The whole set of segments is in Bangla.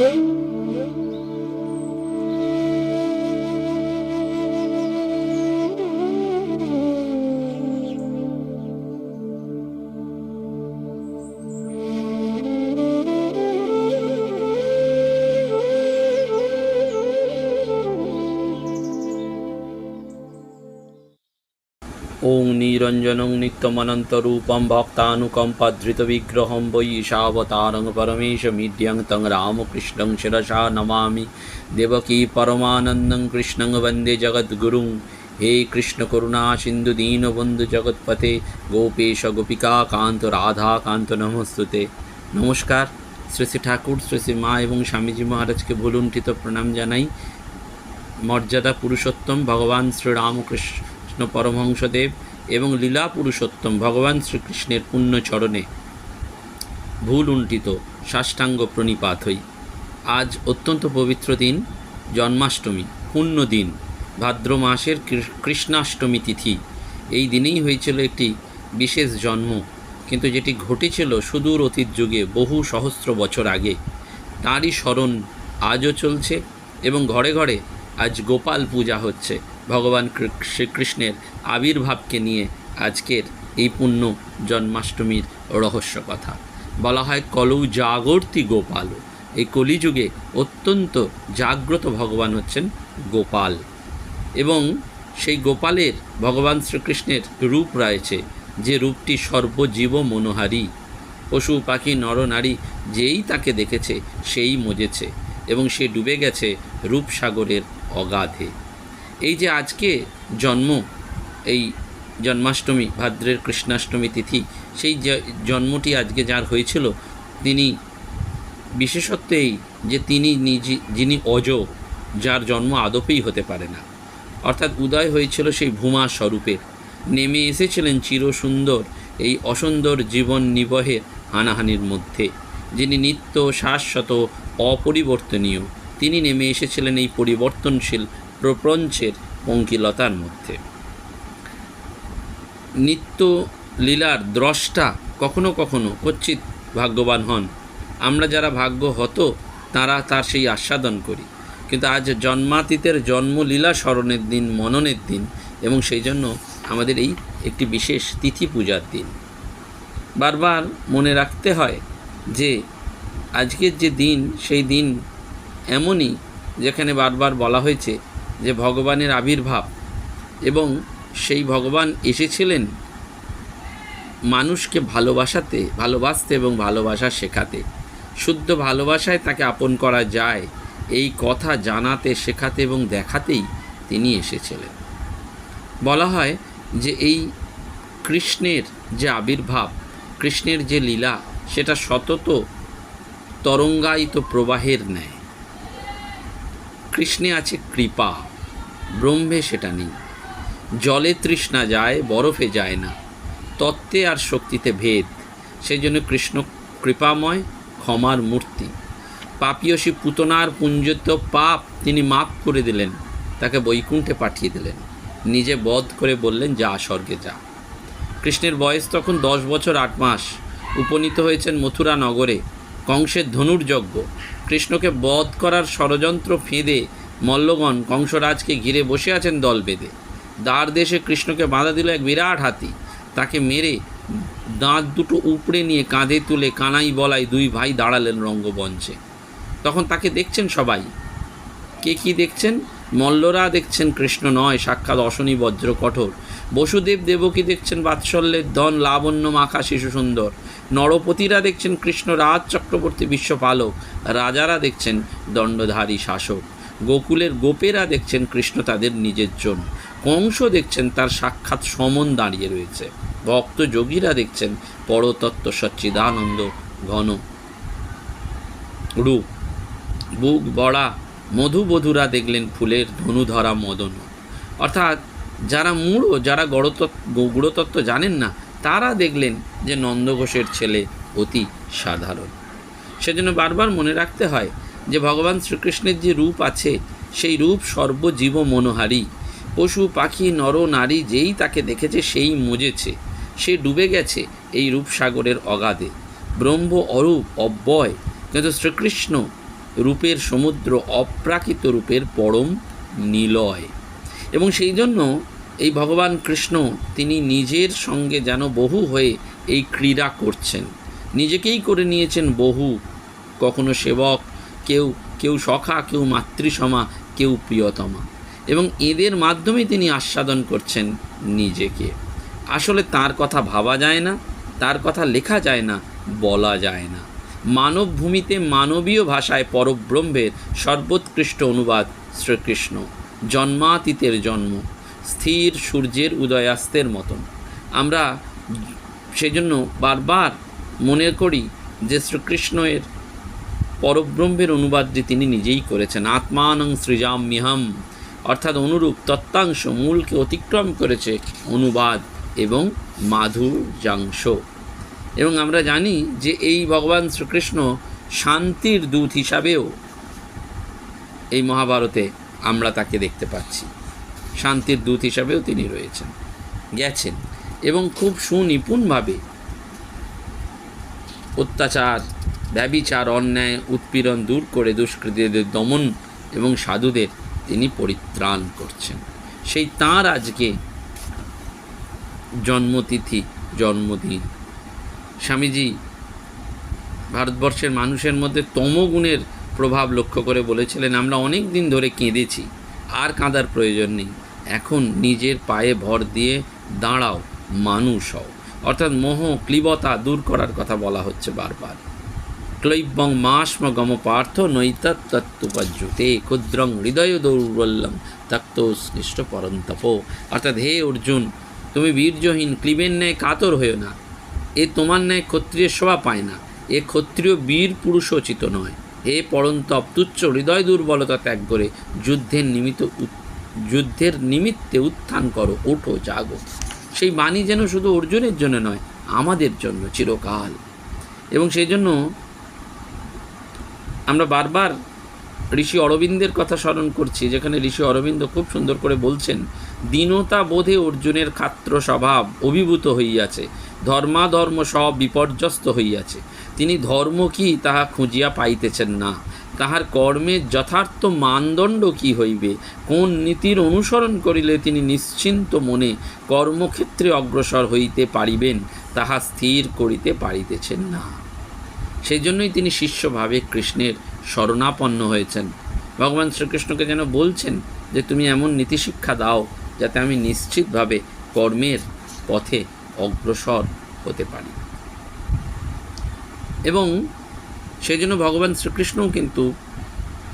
Música নিরঞ্জনং ধৃত বিগ্রহম বৈ পরমেশ পরমেশমিদ্যং তং রামকৃষ্ণং শিরসা নমামি দেবকী পরমানন্দং কৃষ্ণং বন্দে জগদ্গুরুং হে কৃষ্ণ করুণা সিন্ধু দীনবন্ধু জগৎপথে গোপেশ গোপিকা কান্ত রাধা কান্ত নমস্তুতে নমস্কার শ্রী শ্রী ঠাকুর শ্রী শ্রী মা এবং স্বামীজি মহারাজকে ভুলুণ্ঠিত প্রণাম জানাই। মর্যাদা পুরুষোত্তম, ভগবান শ্রীরামকৃষ্ণ পরমহংসদেব। এবং লীলা পুরুষোত্তম ভগবান শ্রীকৃষ্ণের পুণ্য চরণে ভুল উন্টিত সাষ্টাঙ্গ প্রণিপাত হই। আজ অত্যন্ত পবিত্র দিন, জন্মাষ্টমী পুণ্য দিন ভাদ্র মাসের কৃষ্ণাষ্টমী তিথি। এই দিনেই হয়েছিল একটি বিশেষ জন্ম, কিন্তু যেটি ঘটেছিল সুদূর অতীত যুগে বহু সহস্র বছর আগে। তারই স্মরণ আজও চলছে এবং ঘরে ঘরে আজ গোপাল পূজা হচ্ছে। ভগবান শ্রীকৃষ্ণের আবির্ভাবকে নিয়ে আজকের এই পুণ্য জন্মাষ্টমীর রহস্য কথা। বলা হয়, কলৌ জাগর্তি গোপাল এই কলিযুগে অত্যন্ত জাগ্রত ভগবান হচ্ছেন গোপাল। এবং সেই গোপালের ভগবান শ্রীকৃষ্ণের রূপ রয়েছে, যে রূপটি সর্বজীব মনোহারী। পশু, পাখি নরনারী যেই তাকে দেখেছে, সেই মজেছে। এবং সে ডুবে গেছে রূপসাগরের অগাধে। এই যে আজকে জন্ম, এই জন্মাষ্টমী, ভাদ্রের কৃষ্ণাষ্টমী তিথি, সেই জন্মটি আজকে যার হয়েছিল, তিনি বিশেষত্ব এই যে তিনি নিজে, যিনি অজ, যার জন্ম আদপেই হতে পারে না। অর্থাৎ উদয় হয়েছিল সেই ভূমা স্বরূপের। নেমে এসেছিলেন চিরসুন্দর এই অসুন্দর জীবন নিবহের হানাহানির মধ্যে। যিনি নিত্য শাশ্বত অপরিবর্তনীয়, তিনি নেমে এসেছিলেন এই পরিবর্তনশীল প্রপঞ্চের পঙ্কিলতার মধ্যে। নিত্য লীলার দ্রষ্টা কখনো কখনো কচ্ছিত ভাগ্যবান হন। আমরা যারা ভাগ্য হতো, তারা তার সেই আস্বাদন করি। কিন্তু আজ জন্মাতীতের জন্মলীলা স্মরণের দিন, মননের দিন এবং সেই জন্য আমাদের এই একটি বিশেষ তিথি পূজার দিন। বারবার মনে রাখতে হয় যে আজকের যে দিন, সেই দিন এমনই যেখানে বারবার বলা হয়েছে যে ভগবানের আবির্ভাব এবং সেই ভগবান এসেছিলেন মানুষকে ভালোবাসাতে, ভালোবাসতে এবং ভালোবাসা শেখাতে। শুদ্ধ ভালোবাসায় তাকে আপন করা যায়, এই কথা জানাতে, শেখাতে এবং দেখাতেই তিনি এসেছিলেন। বলা হয় যে এই কৃষ্ণের যে আবির্ভাব, কৃষ্ণের যে লীলা সেটা সতত তরঙ্গায়িত প্রবাহের ন্যায়। কৃষ্ণে আছে কৃপা, ব্রহ্মে সেটা নেই। জলে তৃষ্ণা যায়, বরফে যায় না। তত্ত্বে আর শক্তিতে ভেদ সেই জন্য কৃষ্ণ কৃপাময়, ক্ষমার মূর্তি। পাপিয়সী পুতনার পুঞ্জিত পাপ তিনি মাপ করে দিলেন, তাকে বৈকুণ্ঠে পাঠিয়ে দিলেন। নিজে বধ করে বললেন, যা স্বর্গে যা। কৃষ্ণের বয়স তখন দশ বছর আট মাস। উপনীত হয়েছেন মথুরা নগরে। কংসের ধনুর্যজ্ঞ। কৃষ্ণকে বধ করার ষড়যন্ত্র ফেঁদে মল্লগণ কংসরাজকে ঘিরে বসে আছেন দল বেঁধে। দ্বার দেশে কৃষ্ণকে বাধা দিল এক বিরাট হাতি। তাকে মেরে দাঁত দুটো উপড়ে নিয়ে কাঁধে তুলে কানাই বলাই দুই ভাই দাঁড়ালেন রঙ্গমঞ্চে। তখন তাকে দেখছেন সবাই। কে কি দেখছেন? মল্লরা দেখছেন কৃষ্ণ নয়, সাক্ষাৎ অশনি বজ্র কঠোর। বসুদেব দেবকী দেখছেন বাৎসল্যের ধন লাবণ্য মাখা শিশু সুন্দর? নরপতিরা দেখছেন কৃষ্ণ রাজ চক্রবর্তী বিশ্বপালক রাজারা দেখছেন দণ্ডধারী শাসক। গোকুলের গোপেরা দেখছেন কৃষ্ণ তাদের নিজের জন। কংস দেখছেন তার সাক্ষাৎ সমন দাঁড়িয়ে রয়েছে। ভক্ত যোগীরা দেখছেন পরতত্ত্ব সচ্চিদানন্দ ঘন। রূপ, বুক বড়া, মধুবধূরা দেখলেন ফুলের ধনুধরা মদন। অর্থাৎ যারা মূঢ় যারা গড়তত্ত্ব, গুড়তত্ত্ব জানেন না, তারা দেখলেন যে নন্দঘোষের ছেলে অতি সাধারণ। সেজন্য বারবার মনে রাখতে হয় যে ভগবান শ্রীকৃষ্ণের যে রূপ আছে, সেই রূপ সর্বজীব মনোহারী। পশু, পাখি, নর, নারী যেই তাকে দেখেছে, সেই মজেছে। সে ডুবে গেছে এই রূপসাগরের অগাধে। ব্রহ্ম অরূপ, অব্যয়, কিন্তু শ্রীকৃষ্ণ রূপের সমুদ্র অপ্রাকৃত রূপের পরম নিলয়। এবং সেই জন্য এই ভগবান কৃষ্ণ তিনি নিজের সঙ্গে যেন বহু হয়ে এই ক্রীড়া করছেন। নিজেকেই করে নিয়েছেন বহু। কখনো সেবক, কেউ কেউ সখা, কেউ মাতৃসমা, কেউ প্রিয়তমা। এবং এদের মাধ্যমে তিনি আস্বাদন করছেন নিজেকে। আসলে তার কথা ভাবা যায় না, তার কথা লেখা যায় না, বলা যায় না। মানব ভূমিতে মানবীয় ভাষায় পরব্রহ্মের সর্বোৎকৃষ্ট অনুবাদ শ্রীকৃষ্ণ। জন্মাতীতের জন্ম, স্থির সূর্যের উদয়াস্তের মতন। আমরা সেজন্য বারবার মনে করি যে শ্রীকৃষ্ণের পরব্রহ্মের অনুবাদটি তিনি নিজেই করেছেন। আত্মানং সৃজাম্যহম, অর্থাৎ অনুরূপ তত্ত্বাংশ মূলকে অতিক্রম করেছে অনুবাদ এবং মাধুর্যাংশ। এবং আমরা জানি যে এই ভগবান শ্রীকৃষ্ণ শান্তির দূত হিসাবেও এই মহাভারতে আমরা তাকে দেখতে পাচ্ছি। শান্তির দূত হিসাবেও তিনি রয়েছেন। গেছেন এবং খুব সুনিপুণভাবে অত্যাচার, ব্যবিচার, অন্যায়, উৎপীড়ন দূর করে দুষ্কৃতীদের দমন এবং সাধুদের তিনি পরিত্রাণ করছেন। সেই তাঁর আজকে জন্মতিথি, জন্মদিন। স্বামীজি, ভারতবর্ষের মানুষের মধ্যে তমগুণের প্রভাব লক্ষ্য করে বলেছিলেন, আমরা অনেক দিন ধরে কেঁদেছি, আর কাঁদার প্রয়োজন নেই। এখন নিজের পায়ে ভর দিয়ে দাঁড়াও, মানুষ হও। অর্থাৎ মোহ, ক্লিবতা দূর করার কথা বলা হচ্ছে বারবার। ক্লৈবং মাস্ম গম পার্থ নৈতত্তুপজ্যুতে ক্ষুদ্রং হৃদয় দৌর্বল্যম তক্তোৎকৃষ্ট পরন্তপ অর্থাৎ, হে অর্জুন, তুমি বীর্যহীন ক্লিবের ন্যায় কাতর হয়েও না। এ তোমার ন্যায় ক্ষত্রিয় শোভা পায় না। এ ক্ষত্রিয় বীর পুরুষোচিত নয়। হে পরন্তপ তুচ্ছ হৃদয় দুর্বলতা ত্যাগ করে যুদ্ধের নিমিত্ত যুদ্ধের নিমিত্তে উত্থান করো, ওঠো, জাগো। সেই বাণী যেন শুধু অর্জুনের জন্য নয়, আমাদের জন্য চিরকাল। এবং সেই জন্য আমরা বারবার ঋষি অরবিন্দের কথা স্মরণ করছি, যেখানে ঋষি অরবিন্দ খুব সুন্দর করে বলছেন, দীনতা বোধে অর্জুনের খাত্র স্বভাব অভিভূত হইয়াছে, ধর্মাধর্ম সব বিপর্যস্ত হইয়াছে। তিনি ধর্ম কি তাহা খুঁজিয়া পাইতেছেন না। তাহার কর্মের যথার্থ মানদণ্ড কি হইবে? কোন নীতির অনুসরণ করিলে তিনি নিশ্চিন্ত মনে কর্মক্ষেত্রে অগ্রসর হইতে পারিবেন, তাহা স্থির করিতে পারিতেছেন না। সেই জন্যই তিনি শিষ্যভাবে কৃষ্ণের শরণাপন্ন হয়েছেন। ভগবান শ্রীকৃষ্ণকে যেন বলছেন যে, তুমি এমন নীতিশিক্ষা দাও যাতে আমি নিশ্চিতভাবে কর্মের পথে অগ্রসর হতে পারি। এবং সেই জন্য ভগবান শ্রীকৃষ্ণও কিন্তু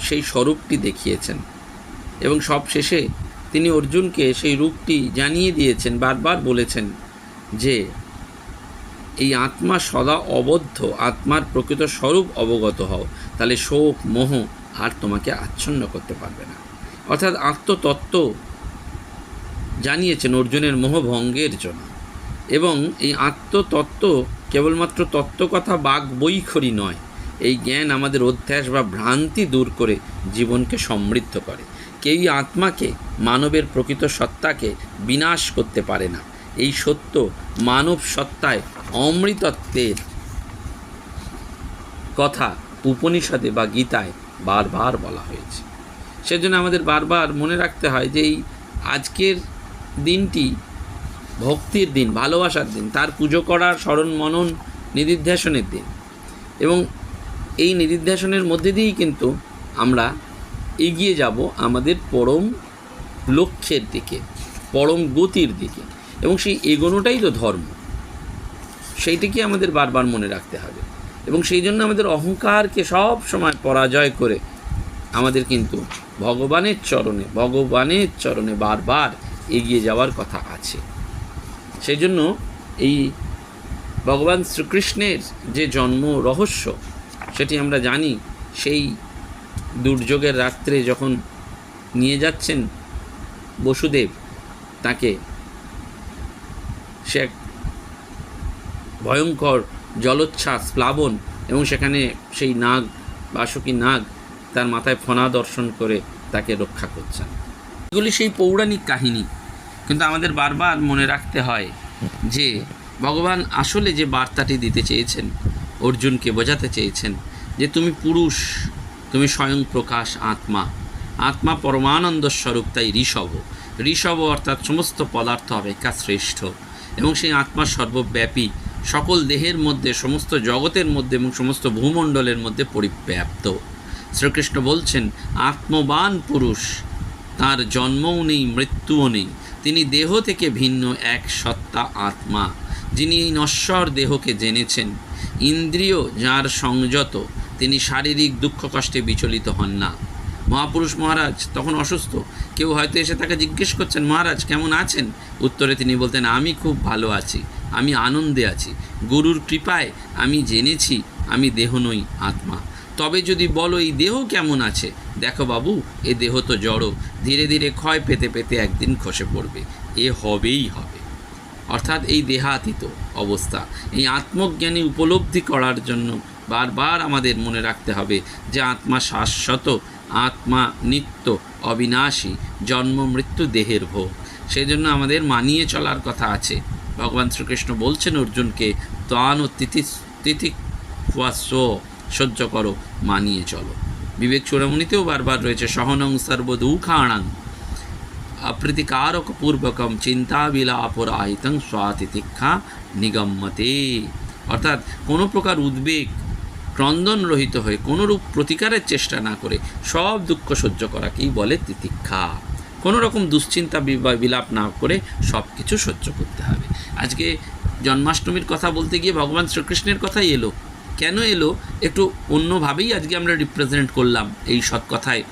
সেই স্বরূপটি দেখিয়েছেন। এবং সব শেষে তিনি অর্জুনকে সেই রূপটি জানিয়ে দিয়েছেন, বারবার বলেছেন যে এই আত্মা সদা অবদ্ধ, আত্মার প্রকৃত স্বরূপ অবগত হও, তাহলে শোক, মোহ আর তোমাকে আচ্ছন্ন করতে পারবে না। অর্থাৎ আত্মতত্ত্ব জানিয়েছেন অর্জুনের মোহভঙ্গের জন্য। এবং এই আত্মতত্ত্ব কেবলমাত্র তত্ত্বকথা বাক বৈখরি নয়। এই জ্ঞান আমাদের অধ্যাস বা ভ্রান্তি দূর করে জীবনকে সমৃদ্ধ করে। কেউই আত্মাকে, মানবের প্রকৃত সত্তাকে বিনাশ করতে পারে না। এই সত্য মানব সত্তায় অমৃতত্বের কথা উপনিষদে বা গীতায় বারবার বলা হয়েছে। সেজন্য আমাদের বারবার মনে রাখতে হয় যে এই আজকের দিনটি ভক্তির দিন, ভালোবাসার দিন, তার পুজো করার স্মরণ মনন নিদিধ্যাসনের দিন। এবং এই নিদিধ্যাসনের মধ্যে দিয়েই কিন্তু আমরা এগিয়ে যাব আমাদের পরম লক্ষ্যের দিকে, পরম গতির দিকে। এবং সেই এগোনোটাই তো ধর্ম। সেইটিকে আমাদের বারবার মনে রাখতে হবে। এবং সেই জন্য আমাদের অহংকারকে সব সময় পরাজয় করে আমাদের কিন্তু ভগবানের চরণে ভগবানের চরণে বারবার এগিয়ে যাওয়ার কথা আছে। সেই জন্য এই ভগবান শ্রীকৃষ্ণের যে জন্ম রহস্য, সেটি আমরা জানি, সেই দুর্যোগের রাত্রে যখন নিয়ে যাচ্ছেন বসুদেব, তাকে সে এক ভয়ঙ্কর জলোচ্ছ্বাস, প্লাবন এবং সেখানে সেই নাগ, বাসকি নাগ তার মাথায় ফনা দর্শন করে তাকে রক্ষা করছেন। এগুলি সেই পৌরাণিক কাহিনী। কিন্তু আমাদের বারবার মনে রাখতে হয় যে ভগবান আসলে যে বার্তাটি দিতে চেয়েছেন, অর্জুনকে বোঝাতে চেয়েছেন যে তুমি পুরুষ, তুমি স্বয়ং প্রকাশ আত্মা। আত্মা পরমানন্দ স্বরূপ, তাই ঋষভ। ঋষভ অর্থাৎ সমস্ত পদার্থ অপেক্ষা শ্রেষ্ঠ এবং সেই আত্মা সর্বব্যাপী, সকল দেহের মধ্যে, সমস্ত জগতের মধ্যে এবং সমস্ত ভূমণ্ডলের মধ্যে পরিব্যাপ্ত। শ্রীকৃষ্ণ বলছেন, আত্মবান পুরুষ তার জন্মও নেই, মৃত্যুও নেই। তিনি দেহ থেকে ভিন্ন এক সত্তা আত্মা, যিনি এই নশ্বর দেহকে জেনেছেন। ইন্দ্রিয় যার সংযত, তিনি শারীরিক দুঃখ কষ্টে বিচলিত হন না। মহাপুরুষ মহারাজ তখন অসুস্থ। কেউ হয়তো এসে তাকে জিজ্ঞেস করছেন, মহারাজ, কেমন আছেন? উত্তরে তিনি বলতেন, আমি খুব ভালো আছি, আমি আনন্দে আছি। গুরুর কৃপায় আমি জেনেছি, আমি দেহ নই, আত্মা। তবে যদি বলো, এই দেহ কেমন আছে? দেখো বাবু, এ দেহ তো জড়ো। ধীরে ধীরে ক্ষয় পেতে পেতে একদিন খসে পড়বে। এ হবেই হবে। অর্থাৎ এই দেহাতীত অবস্থা, এই আত্মজ্ঞানী উপলব্ধি করার জন্য বারবার আমাদের মনে রাখতে হবে যে আত্মা শাশ্বত, আত্মা নিত্য, অবিনাশী, জন্ম, মৃত্যু, দেহের ভোগ। সেই জন্য আমাদের মানিয়ে চলার কথা আছে। ভগবান শ্রীকৃষ্ণ বলছেন অর্জুনকে তান ও তিথি তিথি স্ব সহ্য করো, মানিয়ে চলো। বিবেক চূড়ামণিতেও বারবার রয়েছে, সহনং সর্বদুঃখাণাং। অপ্রীতিকারক পূর্বকম চিন্তাবিলাপরাহিতং স্বাতিতিক্ষা নিগম্যতে। অর্থাৎ কোনো প্রকার উদ্বেগ, ক্রন্দন রহিত হয়ে কোনোরূপ প্রতিকারের চেষ্টা না করে সব দুঃখ সহ্য করাকেই বলে তিতিক্ষা। কোনো রকম দুশ্চিন্তা বিলাপ না করে সব কিছু সহ্য করতে হবে। আজকে জন্মাষ্টমীর কথা বলতে গিয়ে ভগবান শ্রীকৃষ্ণের কথাই এলো। কেন এলো? একটু অন্যভাবেই আজকে আমরা রিপ্রেজেন্ট করলাম এই সৎ কথায়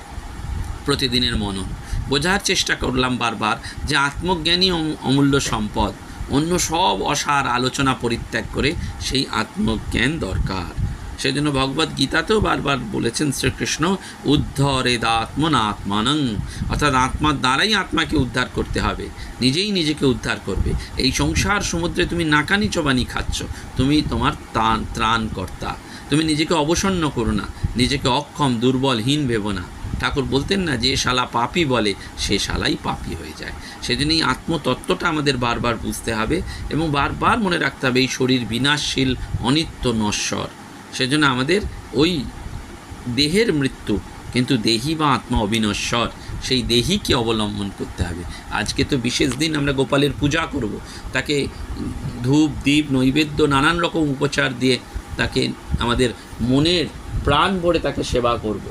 প্রতিদিনের মনন। বোঝার চেষ্টা করলাম বারবার যে আত্মজ্ঞানী অম- অমূল্য সম্পদ। অন্য সব অসার আলোচনা পরিত্যাগ করে সেই আত্মজ্ঞান দরকার। সেই জন্য ভগবদ গীতাতেও বারবার বলেছেন শ্রীকৃষ্ণ উদ্ধরেদাত্মনা আত্মানং অর্থাৎ আত্মার দ্বারাই আত্মাকে উদ্ধার করতে হবে, নিজেই নিজেকে উদ্ধার করবে। এই সংসার সমুদ্রে তুমি নাকানি চবানি খাচ্ছ, তুমি তোমার ত্রাণ, ত্রাণকর্তা। তুমি নিজেকে অবসন্ন করো না, নিজেকে অক্ষম, দুর্বলহীন ভেবো না। ঠাকুর বলতেন না যে, শালা পাপি বলে, সে শালাই পাপি হয়ে যায়। সেজন্য এই আত্মতত্ত্বটা আমাদের বারবার বুঝতে হবে এবং বারবার মনে রাখতে হবে, এই শরীর বিনাশশীল, অনিত্য, নশ্বর। সেজন্য আমাদের ওই দেহের মৃত্যু, কিন্তু দেহি বা আত্মা অবিনশ্বর, সেই দেহিকে অবলম্বন করতে হবে আজকে তো বিশেষ দিন আমরা গোপালের পূজা করব তাকে ধূপ, দীপ, নৈবেদ্য, নানান রকম উপচার দিয়ে তাকে আমাদের মনের প্রাণ ভরে তাকে সেবা করব।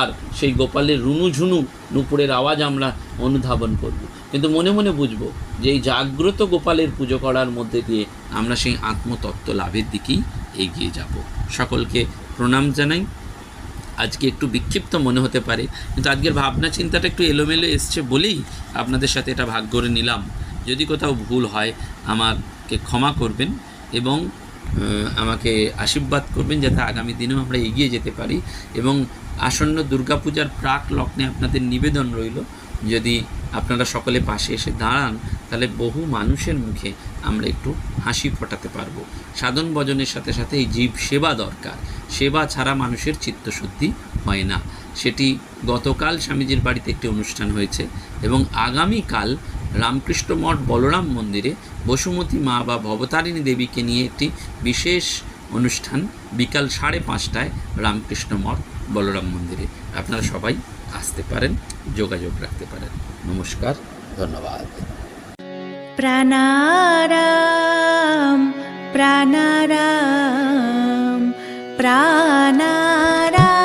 আর সেই গোপালের রুনুঝুনু নুপুরের আওয়াজ আমরা অনুধাবন করব। কিন্তু মনে মনে বুঝব যে এই জাগ্রত গোপালের পুজো করার মধ্যে দিয়ে আমরা সেই আত্মতত্ত্ব লাভের দিকেই এগিয়ে যাব। সকলকে প্রণাম জানাই। আজকে একটু বিক্ষিপ্ত মনে হতে পারে, কিন্তু আজকের ভাবনা চিন্তাটা একটু এলোমেলো এসছে বলেই আপনাদের সাথে এটা ভাগ করে নিলাম। যদি কোথাও ভুল হয়, আমাকে ক্ষমা করবেন এবং আমাকে আশীর্বাদ করবেন যাতে আগামী দিনেও আমরা এগিয়ে যেতে পারি এবং আসন্ন দুর্গাপূজার প্রাক লগ্নে আপনাদের নিবেদন রইল। যদি আপনারা সকলে পাশে এসে দাঁড়ান, তাহলে বহু মানুষের মুখে আমরা একটু হাসি ফোটাতে পারব। সাধন ভজনের সাথে সাথে এই জীব সেবা দরকার। সেবা ছাড়া মানুষের চিত্তশুদ্ধি হয় না। সেটি গতকাল স্বামীজির বাড়িতে একটি অনুষ্ঠান হয়েছে এবং আগামীকাল রামকৃষ্ণ মঠ বলরাম মন্দিরে বসুমতী মা বা ভবতারিণী দেবীকে নিয়ে একটি বিশেষ অনুষ্ঠান বিকাল সাড়ে পাঁচটায় রামকৃষ্ণ মঠ বলরাম মন্দিরে। আপনারা সবাই আসতে পারেন যোগাযোগ রাখতে পারেন। নমস্কার ধন্যবাদ। প্রাণারাম প্রাণারাম প্রাণারাম।